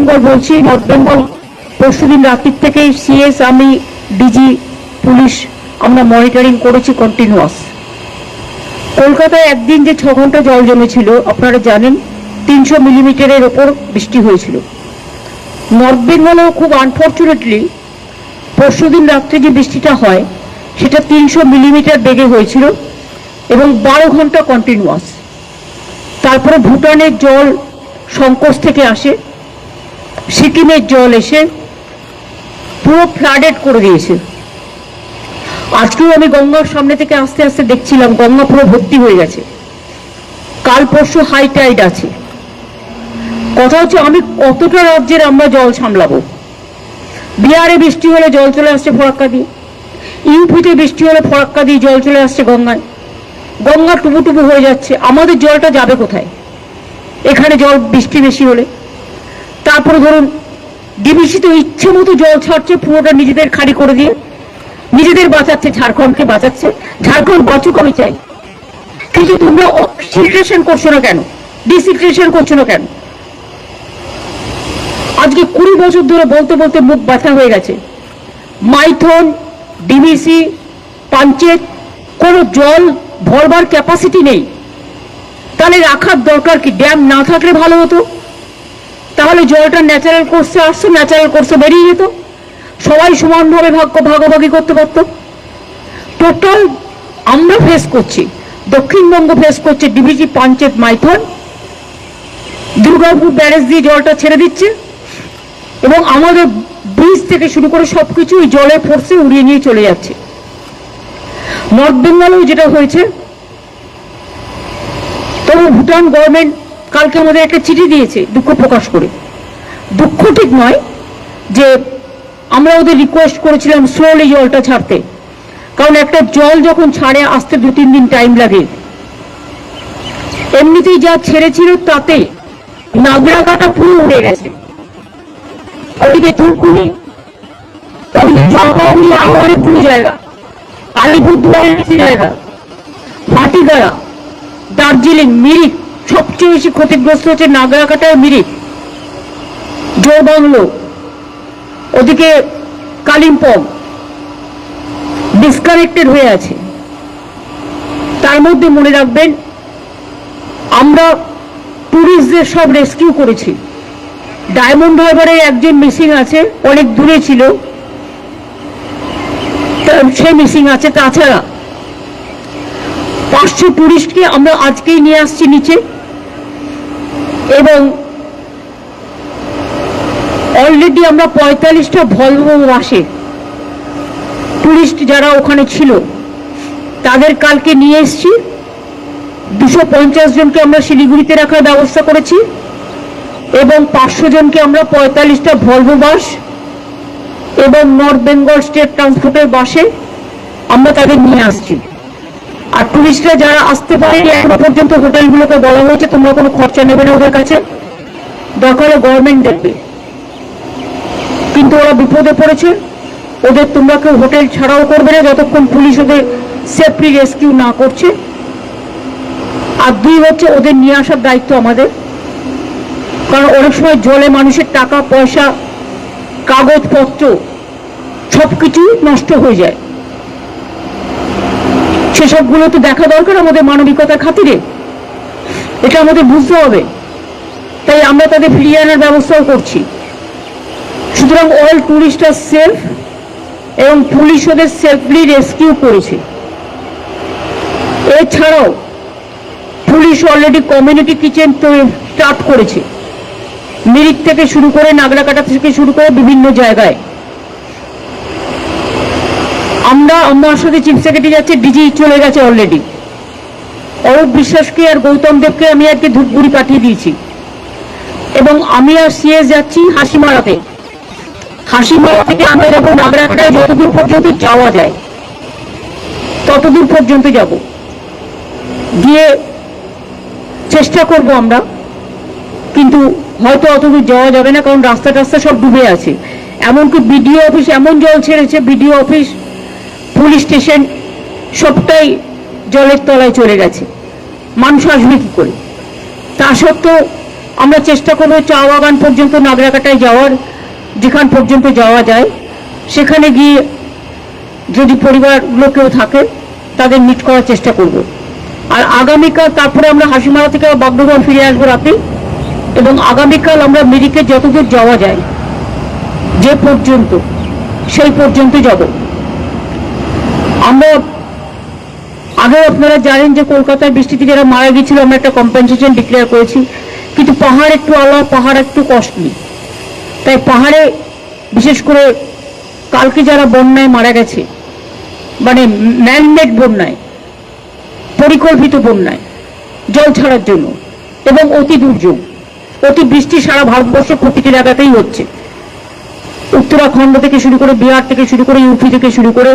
বেঙ্গল বলছি নর্থ বেঙ্গল পরশুদিন রাত্রির থেকেই সিএস আমি ডিজি পুলিশ, আমরা মনিটরিং করেছি কন্টিনিউয়াস কলকাতায় একদিন যে ছ ঘণ্টা জল জমেছিল, আপনারা জানেন, তিনশো মিলিমিটারের ওপর বৃষ্টি হয়েছিল। নর্থ বেঙ্গলেও খুব আনফর্চুনেটলি পরশুদিন রাত্রে যে বৃষ্টিটা হয়, সেটা তিনশো মিলিমিটার বেগে হয়েছিল এবং বারো ঘণ্টা কন্টিনিউয়াস তারপরে ভুটানের জল সংকোচ থেকে আসে সিকিমের জল এসে পুরো ফ্লাডেড করে দিয়েছে। আজকেও আমি গঙ্গার সামনে থেকে আস্তে আস্তে দেখছিলাম, গঙ্গা পুরো ভর্তি হয়ে গেছে। কাল পরশু হাই টাইড আছে। কথা হচ্ছে আমি কতটা রাজ্যের আমরা জল সামলাবো? বিহারে বৃষ্টি হলে জল চলে আসছে ফরাক্কা দিয়ে। ইউপিতে বৃষ্টি হলে ফরাক্কা দিয়ে জল চলে আসছে গঙ্গায়। গঙ্গা টুবু টুবু হয়ে যাচ্ছে। আমাদের জলটা যাবে কোথায়? এখানে জল বৃষ্টি বেশি হলে। তারপরে ধরুন ডিবিসি তো ইচ্ছে মতো জল ছাড়ছে, পুরোটা নিজেদের খালি করে দিয়ে, নিজেদের বাঁচাচ্ছে, ঝাড়খণ্ডকে বাঁচাচ্ছে, ঝাড়খণ্ড বাঁচুক আমি চাই। কিন্তু তোমরা করছ না কেন? ডিসিলট্রেশন করছ না কেন? আজকে কুড়ি বছর ধরে বলতে বলতে মুখ ব্যথা হয়ে গেছে। মাইথন ডিবিসি পাঞ্চেত, কোনো জল ভরবার ক্যাপাসিটি নেই। তাহলে রাখার দরকার কি? ড্যাম না থাকলে ভালো হতো? তাহলে জলটা ন্যাচারাল কোর্সে আসতো ন্যাচারাল কোর্সে বেরিয়ে যেত। সবাই সমানভাবে ভাগ্য ভাগাভাগি করতে পারত। টোটাল আমরা ফেস করছি, দক্ষিণবঙ্গ ফেস করছে ডিবিজি পাঞ্চেত মাইথন দুর্গাপুর ব্যারেজ দিয়ে জলটা ছেড়ে দিচ্ছে। এবং আমাদের ব্রিজ থেকে শুরু করে সবকিছু ওই জলের ফোর্সে উড়িয়ে নিয়ে চলে যাচ্ছে। নর্থ বেঙ্গলেও যেটা হয়েছে, তবু ভুটান গভর্নমেন্ট কালকে আমাদের একটা চিঠি দিয়েছে দুঃখ প্রকাশ করে। দুঃখ ঠিক নয় যে আমরা ওদের রিকোয়েস্ট করেছিলাম স্লোলি জলটা ছাড়তে। কারণ একটা জল যখন ছাড়ে, আসতে দু, তিন দিন টাইম লাগে। এমনিতেই যা ছেড়েছিল তাতে নাগরা কাটা পুরো উড়ে গেছে। ওদিকে পুরো জায়গা। আলিপুরদুয়ারের জায়গা। ভাটিগাড়া, দার্জিলিং, মিরিক সবচেয়ে বেশি ক্ষতিগ্রস্ত হচ্ছে নাগরাকাটা মিরিক। জোরবাংলো ওদিকে কালিম্পং ডিসকানেক্টেড হয়ে আছে। তার মধ্যে মনে রাখবেন, আমরা ট্যুরিস্টদের সব রেস্কিউ করেছি। ডায়মন্ড হারবারে একজন মিসিং আছে, অনেক দূরে ছিল। সে মিসিং আছে। তাছাড়া পাঁচশো টুরিস্টকে আমরা আজকেই নিয়ে আসছি নিচে। এবং অলরেডি আমরা পঁয়তাল্লিশটা ভলভো বাসে টুরিস্ট যারা ওখানে ছিল, তাদের কালকে নিয়ে এসছি। দুশো পঞ্চাশ জনকে আমরা শিলিগুড়িতে রাখার ব্যবস্থা করেছি এবং পাঁচশো জনকে আমরা পঁয়তাল্লিশটা ভলভো বাস এবং নর্থ বেঙ্গল স্টেট ট্রান্সপোর্টের বাসে আমরা তাদের নিয়ে আসছি। আর টুরিস্টরা যারা আসতে পারেনি এখনও পর্যন্ত হোটেলগুলোকে বলা হয়েছে, তোমরা কোনো খরচা নেবে না ওদের কাছে। দরকার গভর্নমেন্ট দেখবে। কিন্তু ওরা বিপদে পড়েছে। ওদের তোমরা কেউ হোটেল ছাড়াও করবে না, যতক্ষণ পুলিশ ওদের সেফলি রেস্কিউ না করছে। আর দুই হচ্ছে, ওদের নিয়ে আসার দায়িত্ব আমাদের। কারণ অনেক সময় জলে মানুষের টাকা, পয়সা, কাগজপত্র সব কিছু নষ্ট হয়ে যায়। সেসবগুলো তো দেখা দরকার আমাদের মানবিকতার খাতিরে। এটা আমাদের বুঝতে হবে। তাই আমরা তাদের ফিরিয়ে আনার ব্যবস্থাও করছি। সুতরাং অল টুরিস্ট আর সেফ এবং পুলিশ ওদের সেফলি রেস্কিউ করেছে। এছাড়াও police already community kitchen start করেছে। মিরিক থেকে শুরু করে নাগরাকাটা থেকে শুরু করে বিভিন্ন জায়গায়। আমরা, আমার সাথে চিফ সেক্রেটারি যাচ্ছে ডিজি চলে গেছে অলরেডি অরূপ বিশ্বাসকে আর গৌতম দেবকে আমি আজকে ধূপগুড়ি পাঠিয়ে দিয়েছি। এবং আমি আর সিএস যাচ্ছি হাসিমারাতে হাসিমারা থেকে আমরা যাব নাগরাকাটায় যতদূর পর্যন্ত যাওয়া যায়। ততদূর পর্যন্ত যাব। গিয়ে চেষ্টা করব আমরা। কিন্তু হয়তো অতদূর যাওয়া যাবে না, কারণ রাস্তা টাস্তা সব ডুবে আছে। এমনকি বিডিও অফিস, এমন জল ছেড়েছে বিডিও অফিস পুলিশ স্টেশন সবটাই জলের তলায় চলে গেছে। মানুষ আসবে কি করে? তা সত্ত্বেও আমরা চেষ্টা করব চা বাগান পর্যন্ত, নাগরাকাটায় যাওয়ার, যেখান পর্যন্ত যাওয়া যায়, সেখানে গিয়ে যদি পরিবারগুলো কেউ থাকে, তাদের মিট করার চেষ্টা করব। আর আগামীকাল তারপরে আমরা হাসিমারা থেকে বাগডোগর ফিরে আসব রাতে, এবং আগামীকাল আমরা মিরিকে যতদূর যাওয়া যায়, যে পর্যন্ত, সেই পর্যন্ত যাব। আমরা আগে আপনারা জানেন যে কলকাতায় বৃষ্টিতে যারা মারা গিয়েছিল, আমরা একটা কম্পেনসেশন ডিক্লেয়ার করেছি। কিন্তু পাহাড় একটু আলাদা পাহাড় একটু কস্টলি তাই পাহাড়ে বিশেষ করে কালকে যারা বন্যায় মারা গেছে মানে ম্যানমেড বন্যায়, পরিকল্পিত বন্যায়, জল ছাড়ার জন্য, এবং অতি দুর্যোগ, অতি বৃষ্টি সারা ভারতবর্ষের প্রতিটি জায়গাতেই হচ্ছে। উত্তরাখণ্ড থেকে শুরু করে বিহার থেকে শুরু করে, ইউপি থেকে শুরু করে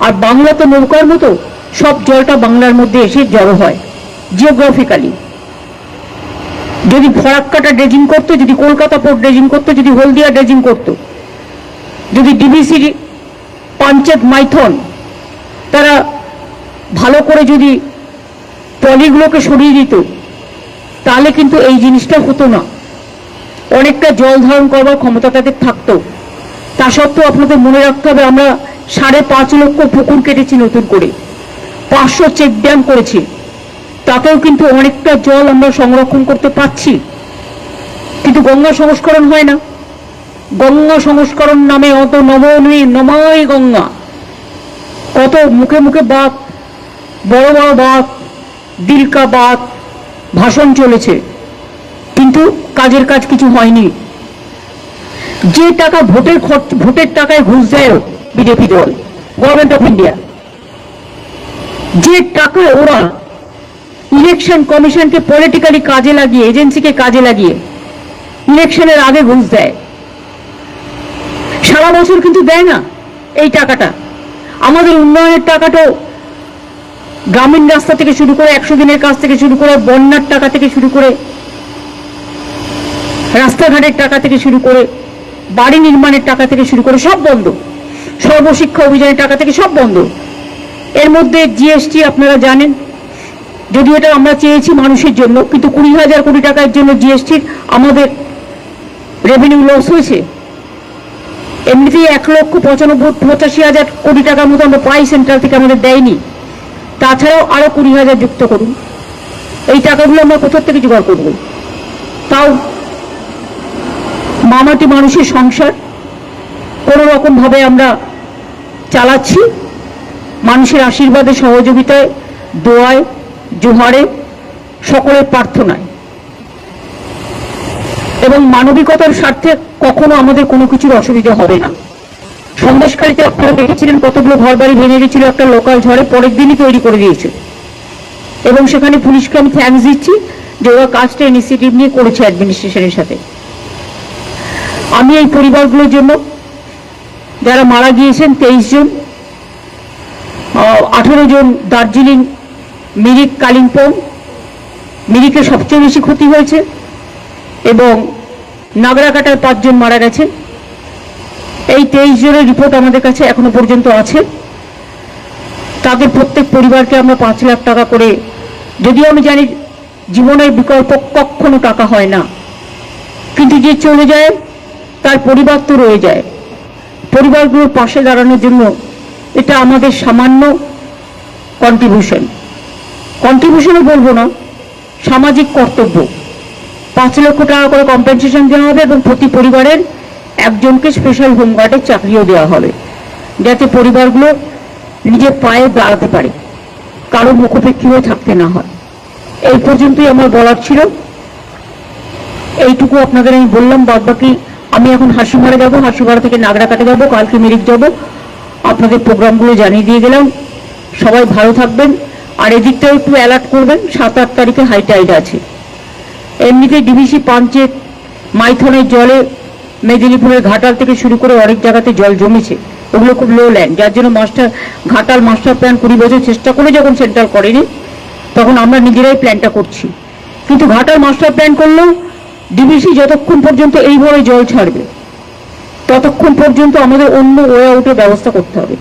আর বাংলা তো নৌকার মতো সব জলটা বাংলার মধ্যে এসে জড়ো হয় জিওগ্রাফিক্যালি যদি ফরাক্কাটা ড্রেজিং করতো, যদি কলকাতা পোর্ট ড্রেজিং করতো, যদি হলদিয়া ড্রেজিং করতো, যদি ডিবিসি পাঞ্চেত মাইথন, তারা ভালো করে যদি পলিগুলোকে সরিয়ে দিত, তাহলে কিন্তু এই জিনিসটা হতো না। অনেকটা জল ধারণ করবার ক্ষমতা তাদের থাকতো। তা সত্ত্বেও আপনাদের মনে রাখতে হবে, আমরা সাড়ে পাঁচ লক্ষ পুকুর কেটেছি নতুন করে। পাঁচশো চেক ড্যাম করেছি। তাতেও কিন্তু অনেকটা জল আমরা সংরক্ষণ করতে পারছি। কিন্তু গঙ্গা সংস্করণ হয় না। গঙ্গা সংস্করণ নামে অত নমনী নমাই গঙ্গা। কত মুখে মুখে বাদ বড় বড় বাদ দিলকা বাদ ভাষণ চলেছে। কিন্তু কাজের কাজ কিছু হয়নি। যে টাকা ভোটের খরচ, ভোটের টাকায় ঘুষ দেয় বিজেপি দল গভর্নমেন্ট অফ ইন্ডিয়া যে টাকা ওরা ইলেকশন কমিশনকে পলিটিক্যালি কাজে লাগিয়ে এজেন্সিকে কাজে লাগিয়ে ইলেকশনের আগে ঘুষ দেয়। সারা বছর কিন্তু দেয় না এই টাকাটা। আমাদের উন্নয়নের টাকাটাও গ্রামীণ রাস্তা থেকে শুরু করে একশো দিনের কাজ থেকে শুরু করে, বন্যার টাকা থেকে শুরু করে, রাস্তাঘাটের টাকা থেকে শুরু করে, বাড়ি নির্মাণের টাকা থেকে শুরু করে, সব বন্ধ। সর্বশিক্ষা অভিযানের টাকা থেকে সব বন্ধ। এর মধ্যে জিএসটি আপনারা জানেন। যদিও এটা আমরা চেয়েছি মানুষের জন্য, কিন্তু কুড়ি হাজার কোটি টাকার জন্য জিএসটির আমাদের রেভিনিউ লস হয়েছে। এমনিতেই এক লক্ষ পঁচানব্বই, পঁচাশি হাজার কোটি টাকার মতো আমরা পাই সেন্ট্রাল থেকে আমাদের দেয়নি। তাছাড়াও আরও কুড়ি হাজার যুক্ত করুন। এই টাকাগুলো আমরা কোথার থেকে জোগাড় করব? তাও মামাটি মানুষের সংসার। কোনো রকম ভাবে আমরা চালাচ্ছি। মানুষের আশীর্বাদে, সহযোগিতায়, দোয়ায়, জোহারে সকলের প্রার্থনায়। এবং মানবিকতার স্বার্থে কখনো আমাদের কোনো কিছুর অসুবিধা হবে না। সন্দেশকারীতে আপনারা দেখেছিলেন কতগুলো ঘর বাড়ি ভেঙে গেছিল, একটা লোকাল ঝড়ে পরের দিনই তৈরি করে দিয়েছে। এবং সেখানে পুলিশকে আমি থ্যাঙ্কস দিচ্ছি যে ওরা কাজটা ইনিশিয়েটিভ নিয়ে করেছে অ্যাডমিনিস্ট্রেশনের সাথে। আমি এই পরিবারগুলোর জন্য যারা মারা গিয়েছেন তেইশ জন আঠেরো জন দার্জিলিং মিরিক কালিম্পং, মিরিকে সবচেয়ে বেশি ক্ষতি হয়েছে এবং নাগরাকাটার পাঁচজন মারা গেছে এই তেইশ জনের রিপোর্ট আমাদের কাছে এখনও পর্যন্ত আছে। তাদের প্রত্যেক পরিবারকে আমরা পাঁচ লাখ টাকা করে, যদিও আমি জানি জীবনের বিকল্প কখনো টাকা হয় না, কিন্তু যে চলে যায়, তার পরিবার তো রয়ে যায়। পরিবারগুলোর পাশে দাঁড়ানোর জন্য এটা আমাদের সামান্য কন্ট্রিবিউশন কন্ট্রিবিউশনও বলব না, সামাজিক কর্তব্য। পাঁচ লক্ষ টাকা করে কম্পেনসেশন দেওয়া হবে এবং প্রতি পরিবারের একজনকে স্পেশাল হোমগার্ডের চাকরিও দেওয়া হবে, যাতে পরিবারগুলো নিজের পায়ে দাঁড়াতে পারে, কারও মুখোপেক্ষী হয়ে থাকতে না হয়। এই পর্যন্তই আমার বলার ছিল। এইটুকু আপনাদের আমি বললাম বাদ বাকি আমি এখন হাসিমারা যাব হাসিমারা থেকে নাগরাকাটে যাব, কালকে মিরিক যাব। আপনাদের প্রোগ্রামগুলো জানিয়ে দিয়ে গেলাম। সবাই ভালো থাকবেন। আর এদিকটাও একটু অ্যালার্ট করবেন সাত আট তারিখে হাই টাইড আছে। এমনিতে ডিভিসি পাঞ্চেত মাইথনের জলে মেদিনীপুরের ঘাটাল থেকে শুরু করে অনেক জায়গাতে জল জমেছে। ওগুলো খুব লো ল্যান্ড যার জন্য মাস্টার ঘাটাল মাস্টার প্ল্যান কুড়ি বছর চেষ্টা করে যখন সেন্ট্রাল করেনি, তখন আমরা নিজেরাই প্ল্যানটা করছি। কিন্তু ঘাটাল মাস্টার প্ল্যান করলেও ডিবিসি যতক্ষণ পর্যন্ত এইভাবে জল ছাড়বে, ততক্ষণ পর্যন্ত আমাদের অন্য ওয়ে আউটের ব্যবস্থা করতে হবে।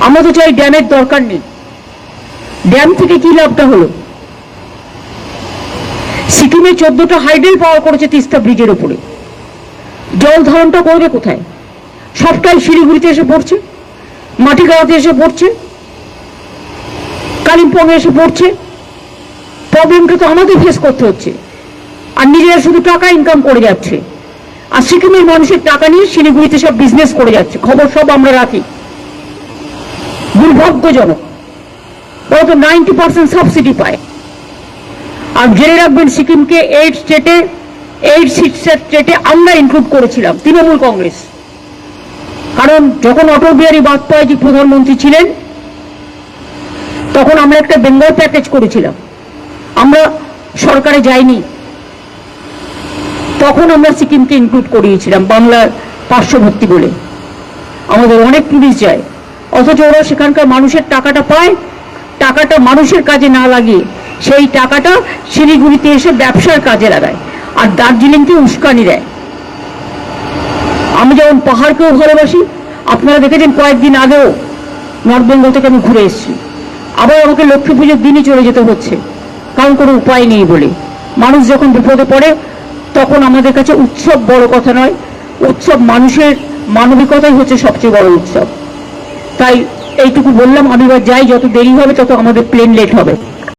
আমরা তো চাই ড্যামের দরকার নেই। ড্যাম থেকে কি লাভটা হলো? সিকিমে চোদ্দটা হাইডেল পাওয়ার করেছে তিস্তা ব্রিজের উপরে। জল ধারণটা করবে কোথায়? সবটাই শিলিগুড়িতে এসে পড়ছে, মাটিগাঁওতে এসে পড়ছে, কালিম্পংয়ে এসে পড়ছে। প্রবলেমটা তো আমাদের ফেস করতে হচ্ছে। আর নিজেরা শুধু টাকা ইনকাম করে যাচ্ছে। আর সিকিমের মানুষের টাকা নিয়ে শিলিগুড়িতে সব বিজনেস করে যাচ্ছে। খবর সব আমরা রাখি। দুর্ভাগ্যজনক। ওরা তো নাইনটি পার্সেন্ট সাবসিডি পায়। আর জেনে রাখবেন সিকিমকে এইট স্টেটে এইট স্টেটে আমরা ইনক্লুড করেছিলাম, তৃণমূল কংগ্রেস। কারণ যখন অটল বিহারী বাজপেয়ীজি প্রধানমন্ত্রী ছিলেন, তখন আমরা একটা বেঙ্গল প্যাকেজ করেছিলাম। আমরা সরকারে যাইনি। তখন আমরা সিকিমকে ইনক্লুড করিয়েছিলাম বাংলার পার্শ্ববর্তী বলে। আমাদের অনেক পুলিশ যায়। অথচ ওরা সেখানকার মানুষের টাকাটা পায়, টাকাটা মানুষের কাজে না লাগিয়ে সেই টাকাটা শিলিগুড়িতে এসে ব্যবসার কাজে লাগায় আর দার্জিলিংকে উস্কানি দেয়। আমি যেমন পাহাড়কেও ভালোবাসি, আপনারা দেখেছেন কয়েকদিন আগেও নর্থ বেঙ্গল থেকে আমি ঘুরে এসেছি। আবার আমাকে লক্ষ্মী পুজোর দিনই চলে যেতে হচ্ছে, কারণ কোনো উপায় নেই বলে। মানুষ যখন বিপদে পড়ে তখন আমাদের কাছে উৎসব বড় কথা নয়, উৎসব মানুষের মানবিকতাই হচ্ছে সবচেয়ে বড় উৎসব। তাই এইটুকু বললাম, আমি যাই, যত দেরি হবে তত আমাদের প্লেন লেট হবে।